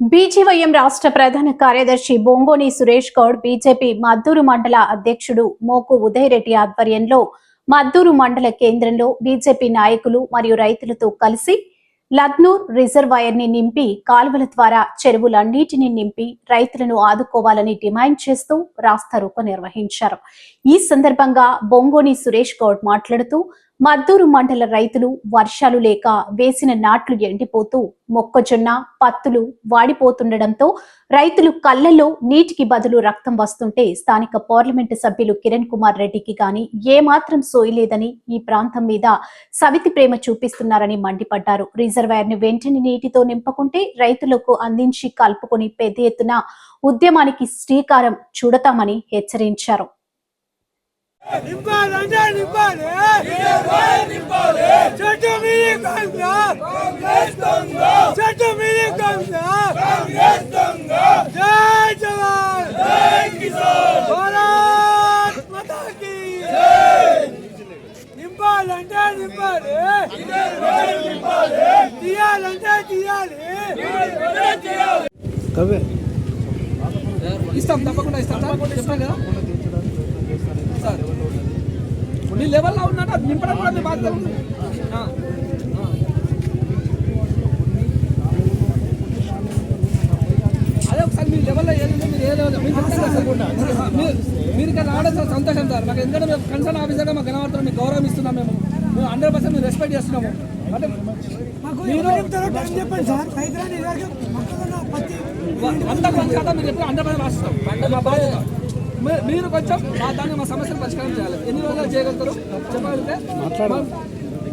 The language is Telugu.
బీజీవైఎం రాష్ట్ర ప్రధాన కార్యదర్శి బొంగోని సురేష్ గౌడ్ బీజేపీ మద్దూరు మండల అధ్యక్షుడు మోకు ఉదయరెడ్డి ఆధ్వర్యంలో మద్దూరు మండల కేంద్రంలో బీజేపీ నాయకులు మరియు రైతులతో కలిసి లద్నూర్ రిజర్వాయర్ని నింపి కాలువల ద్వారా చెరువులన్నిటిని నింపి రైతులను ఆదుకోవాలని డిమాండ్ చేస్తూ రాస్తారోకో నిర్వహించారు. ఈ సందర్భంగా బొంగోని సురేష్ గౌడ్ మాట్లాడుతూ మద్దూరు మండల రైతులు వర్షాలు లేక వేసిన నాట్లు ఎండిపోతూ మొక్కజొన్న పత్తులు వాడిపోతుండటంతో రైతులు కళ్ళల్లో నీటికి బదులు రక్తం వస్తుంటే స్థానిక పార్లమెంటు సభ్యులు కిరణ్ కుమార్ రెడ్డికి గాని ఏమాత్రం సోయలేదని ఈ ప్రాంతం మీద సవితి ప్రేమ చూపిస్తున్నారని మండిపడ్డారు. రిజర్వాయర్ను వెంటనే నీటితో నింపకుంటే రైతులకు అందించి కలుపుకొని పెద్ద ఎత్తున ఉద్యమానికి శ్రీకారం చూడతామని హెచ్చరించారు. నింపాలంటే నింపాలి. చెట్టు మీద కొంగ చెట్టు మీద కొంగ జై జవాన్. భారత్ మాతాకి. నింపాలంటే నింపాలి. తీయాలంటే తీయాలి. ఇస్తాం తప్పకుండా ఇస్తాం సార్. చెప్పాను కదా. మీ లెవెల్లో ఉన్నట్టు అది నింపడం కూడా మీ బాధ్యత ఉంది. అదే ఒకసారి మీ లెవెల్లో ఏదైనా మీరు ఏ లెవెల్ మీరు ఇక్కడ రావడం చాలా సంతోషం సార్. మాకు ఎందుకంటే మేము కన్సర్న్ ఆఫీసర్గా మాకు కనబడుతున్నాం మీకు గౌరవం ఇస్తున్నాం మేము. మేము హండ్రెడ్ పర్సెంట్ మీరు రెస్పెక్ట్ చేస్తున్నాము. అంటే చెప్పండి సార్. వంద మీరు ఎప్పుడు హండ్రెడ్ పర్సెంట్ రాస్తున్నాం మా బాధ్యత. మీరు కొంచెం మా దాన్ని మా సమస్యలు పరిష్కారం చేయాలి. ఎన్ని రోజులు చేయగలుగుతారు? చెప్పగలిగితే